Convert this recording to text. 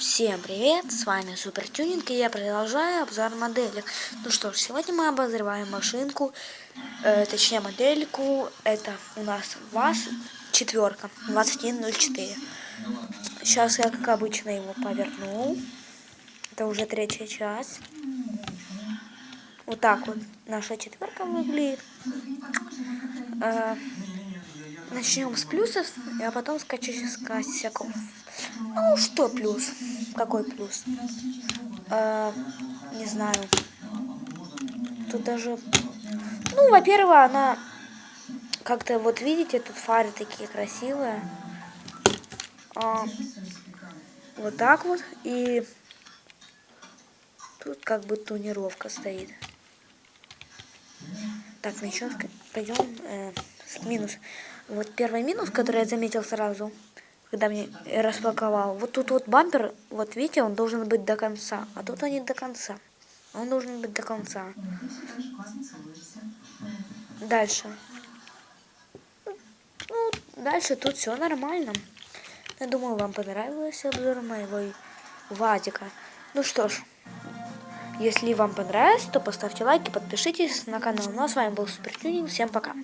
Всем привет, с вами Супер Тюнинг и я продолжаю обзор моделек. Ну что ж, сегодня мы обозреваем машинку, э, точнее модельку, это у нас ВАЗ четверка 2104. Сейчас я как обычно его повернул, это уже третья часть. Вот так вот наша четверка выглядит. Э, начнем с плюсов, а потом с косяков. Ну, что плюс? Какой плюс? Э, не знаю. Тут даже... Ну, во-первых, она... Как-то, вот видите, тут фары такие красивые. А, вот так вот. И тут как бы тонировка стоит. Так, начнем, пойдем э, минус. Вот первый минус, который я заметил сразу, когда мне распаковал. Вот тут вот бампер, вот видите, он должен быть до конца, а тут он не до конца. Он должен быть до конца. Дальше. Ну, дальше тут все нормально. Я думаю, вам понравился обзор моего ВАЗика. Ну что ж, если вам понравилось, то поставьте лайк и подпишитесь на канал. Ну а с вами был Супер Тюнинг. Всем пока.